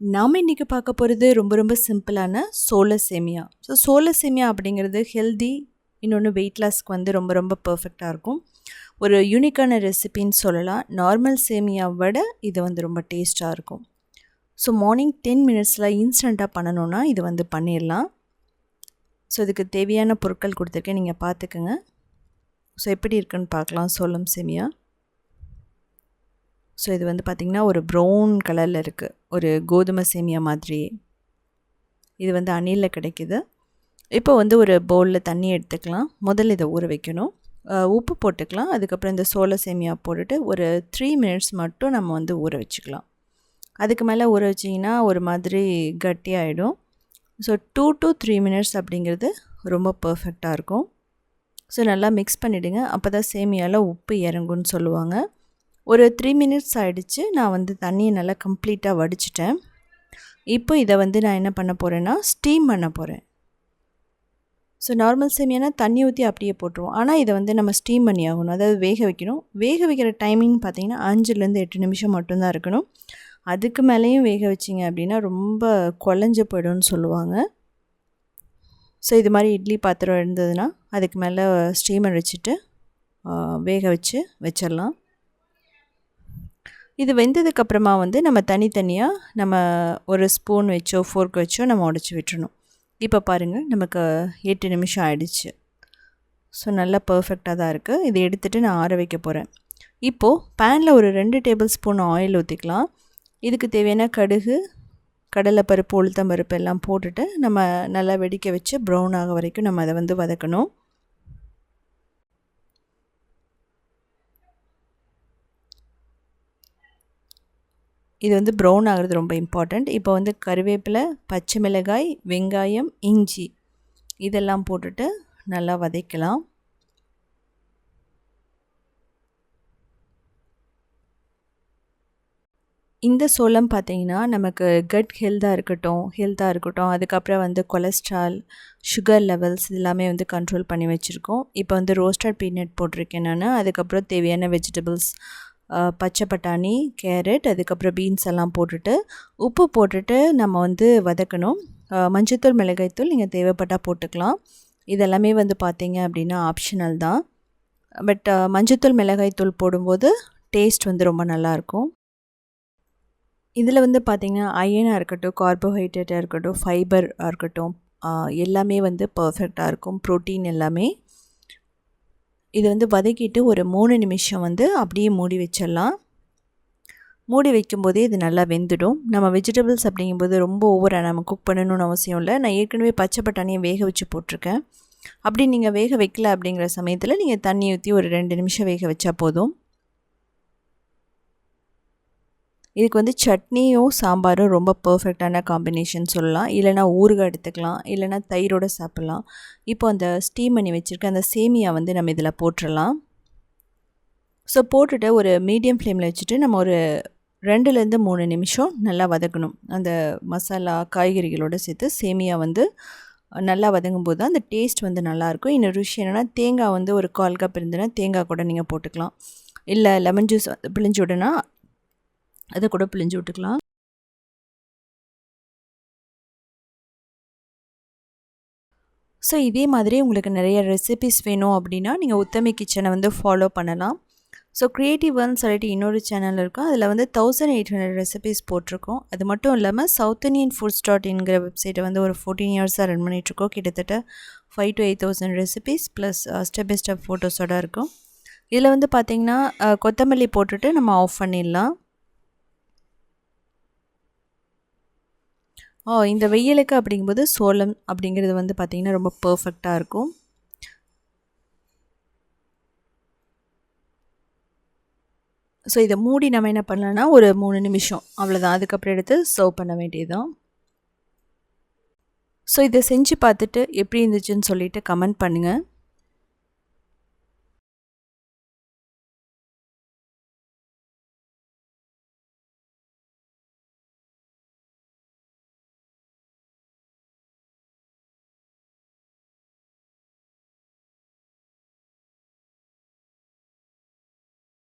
நாம் இன்றைக்கி பார்க்க போகிறது ரொம்ப ரொம்ப சிம்பிளான சோள சேமியா. ஸோ சோள சேமியா அப்படிங்கிறது ஹெல்தி இன்னொன்று வெயிட் லாஸ்க்கு வந்து ரொம்ப ரொம்ப பர்ஃபெக்டாக இருக்கும். ஒரு யூனிக்கான ரெசிபின்னு சொல்லலாம். நார்மல் சேமியாவை விட இது வந்து ரொம்ப டேஸ்ட்டாக இருக்கும். ஸோ மார்னிங் டென் மினிட்ஸில் இன்ஸ்டண்ட்டாக பண்ணணுன்னா இது வந்து பண்ணிடலாம் ஸோ இதுக்கு தேவையான பொருட்கள் கொடுத்துருக்கேன். நீங்கள் பார்த்துக்குங்க. ஸோ எப்படி இருக்குன்னு பார்க்கலாம். சோளம் சேமியா. ஸோ இது வந்து பார்த்திங்கன்னா ஒரு ப்ரௌன் கலரில் இருக்குது ஒரு கோதுமை சேமியா மாதிரி. இது வந்து அணிலில் கிடைக்கிது. இப்போ வந்து ஒரு பவுலில் தண்ணி எடுத்துக்கலாம். முதல்ல இதை ஊற வைக்கணும். உப்பு போட்டுக்கலாம். அதுக்கப்புறம் இந்த சோள சேமியா போட்டுட்டு ஒரு த்ரீ மினிட்ஸ் மட்டும் நம்ம வந்து ஊற வச்சுக்கலாம். அதுக்கு மேலே ஊற வச்சிங்கன்னா ஒரு மாதிரி கட்டியாகிடும் so two to three minutes அப்படிங்கிறது ரொம்ப பர்ஃபெக்டாக இருக்கும். ஸோ நல்லா மிக்ஸ் பண்ணிவிடுங்க அப்போ தான் சேமியாவில் உப்பு இறங்கும்னு சொல்லுவாங்க. ஒரு த்ரீ மினிட்ஸ் ஆகிடுச்சு நான் வந்து தண்ணியை நல்லா கம்ப்ளீட்டாக வடிச்சிட்டேன். இப்போ இதை வந்து நான் என்ன பண்ண போகிறேன்னா ஸ்டீம் பண்ண போகிறேன் ஸோ நார்மல் சேமியானா தண்ணி ஊற்றி அப்படியே போட்டுருவோம். ஆனால் இதை வந்து நம்ம ஸ்டீம் பண்ணி ஆகணும். அதாவது வேக வைக்கணும். வேக வைக்கிற டைமிங் பார்த்திங்கன்னா அஞ்சுலேருந்து எட்டு நிமிஷம் மட்டும்தான் இருக்கணும். அதுக்கு மேலேயும் வேக வச்சிங்க அப்படின்னா ரொம்ப குழஞ்சி போயிடும்னு சொல்லுவாங்க. ஸோ இது மாதிரி இட்லி பாத்திரம் இருந்ததுன்னா அதுக்கு மேலே ஸ்டீமர் வச்சுட்டு வேக வச்சு வச்சிடலாம். இது வெந்ததுக்கப்புறமா வந்து நம்ம தனித்தனியாக நம்ம ஒரு ஸ்பூன் வச்சோ ஃபோர்க் வச்சோ நம்ம உடச்சி விட்டுறணும். இப்போ பாருங்கள் நமக்கு எட்டு நிமிஷம் ஆயிடுச்சு. ஸோ நல்லா பர்ஃபெக்டாக தான் இருக்குது இதை எடுத்துகிட்டு நான் ஆற வைக்க போகிறேன் இப்போது பேனில் ஒரு ரெண்டு டேபிள் ஸ்பூன் ஆயில் ஊற்றிக்கலாம் இதுக்கு தேவையான கடுகு கடலைப்பருப்பு உளுத்தம் பருப்பு எல்லாம் போட்டுட்டு நம்ம நல்லா வெடிக்க வச்சு ப்ரௌன் ஆக வரைக்கும் நம்ம அதை வந்து வதக்கணும். இது வந்து ப்ரௌன் ஆகிறது ரொம்ப இம்பார்ட்டண்ட் இப்போ வந்து கருவேப்பிலை பச்சை மிளகாய் வெங்காயம் இஞ்சி இதெல்லாம் போட்டுட்டு நல்லா வதக்கலாம். இந்த சோளம் பார்த்திங்கன்னா நமக்கு கட் ஹெல்த்தாக இருக்கட்டும் ஹெல்த்தாக இருக்கட்டும். அதுக்கப்புறம் வந்து கொலஸ்ட்ரால் சுகர் லெவல்ஸ் எல்லாமே வந்து கண்ட்ரோல் பண்ணி வச்சுருக்கோம். இப்போ வந்து ரோஸ்டட் பீனட் போட்டிருக்கேன் நான். அதுக்கப்புறம் தேவையான வெஜிடபிள்ஸ் பச்சை பட்டாணி கேரட் அதுக்கப்புறம் பீன்ஸ் எல்லாம் போட்டுட்டு உப்பு போட்டுட்டு நம்ம வந்து வதக்கணும். மஞ்சத்தூள் மிளகாய்த்தூள் நீங்கள் தேவைப்பட்டால் போட்டுக்கலாம். இதெல்லாமே வந்து பார்த்தீங்க அப்படின்னா ஆப்ஷனல் தான். பட் மஞ்சத்தூள் மிளகாய்த்தூள் போடும்போது டேஸ்ட் வந்து ரொம்ப நல்லாயிருக்கும் இதில் வந்து பார்த்திங்கன்னா அயனாக இருக்கட்டும் கார்போஹைட்ரேட்டாக இருக்கட்டும் ஃபைபராக இருக்கட்டும் எல்லாமே வந்து பர்ஃபெக்டாக இருக்கும். ப்ரோட்டீன் எல்லாமே. இது வந்து வதக்கிட்டு ஒரு மூணு நிமிஷம் வந்து அப்படியே மூடி வச்சிடலாம். மூடி வைக்கும்போதே இது நல்லா வெந்துடும். நம்ம வெஜிடபிள்ஸ் அப்படிங்கும்போது ரொம்ப ஓவராக நம்ம குக் பண்ணணும்னு அவசியம் இல்லை. நான் ஏற்கனவே பச்சை பட்டாணியை வேக வச்சு போட்டிருக்கேன். அப்படி நீங்கள் வேக வைக்கல அப்படிங்கிற சமயத்தில் நீங்கள் தண்ணி ஊற்றி ஒரு ரெண்டு நிமிஷம் வேக வச்சா போதும். இதுக்கு வந்து சட்னியும் சாம்பாரும் ரொம்ப பர்ஃபெக்டான காம்பினேஷன் சொல்லலாம். இல்லைனா ஊறுகாய் எடுத்துக்கலாம். இல்லைனா தயிரோடு சாப்பிட்லாம். இப்போ அந்த ஸ்டீம் பண்ணி வச்சுருக்க அந்த சேமியா வந்து நம்ம இதில் போட்டுடலாம் ஸோ போட்டுட்டு ஒரு மீடியம் ஃப்ளேமில் வச்சுட்டு நம்ம ஒரு ரெண்டுலேருந்து மூணு நிமிஷம் நல்லா வதக்கணும். அந்த மசாலா காய்கறிகளோடு சேர்த்து சேமியா வந்து நல்லா வதங்கும் போது தான் அந்த டேஸ்ட் வந்து நல்லாயிருக்கும். இன்னொரு விஷயம் என்னென்னா தேங்காய் வந்து ஒரு கால் கப் இருந்ததுன்னா தேங்காய் கூட நீங்கள் போட்டுக்கலாம். இல்லை லெமன் ஜூஸ் பிழிஞ்சு விடனா அதை கூட பிழிஞ்சு விட்டுக்கலாம். ஸோ இதே மாதிரி உங்களுக்கு நிறைய ரெசிபிஸ் வேணும் அப்படின்னா நீங்கள் உத்தமி கிச்சனை வந்து ஃபாலோ பண்ணலாம். ஸோ க்ரியேட்டிவ் ஒன் சொல்லிட்டு இன்னொரு சேனல் இருக்கும். அதில் வந்து தௌசண்ட் எயிட் ஹண்ட்ரட் ரெசிபிஸ் போட்டிருக்கோம். அது மட்டும் இல்லாமல் சவுத் இண்டியன் ஃபுட்ஸ் டாட் இன்கிற வெப்சைட்டை வந்து ஒரு ஃபோர்டீன் இயர்ஸாக ரன் பண்ணிகிட்ருக்கோம் கிட்டத்தட்ட five to eight thousand recipes plus step by step ஃபோட்டோஸோடு இருக்கும். இதில் வந்து பார்த்திங்கன்னா uh, கொத்தமல்லி போட்டுட்டு நம்ம ஆஃப் பண்ணிடலாம். ஓ இந்த வெயிலுக்கு அப்படிங்கும்போது சோளம் அப்படிங்கிறது வந்து பார்த்திங்கன்னா ரொம்ப பர்ஃபெக்டாக இருக்கும். ஸோ இதை மூடி நம்ம என்ன பண்ணலான்னா ஒரு மூணு நிமிஷம். அவ்வளோதான் அதுக்கப்புறம் எடுத்து சர்வ் பண்ண வேண்டியதுதான். ஸோ இதை செஞ்சு பார்த்துட்டு எப்படி இருந்துச்சுன்னு சொல்லிவிட்டு கமெண்ட் பண்ணுங்கள்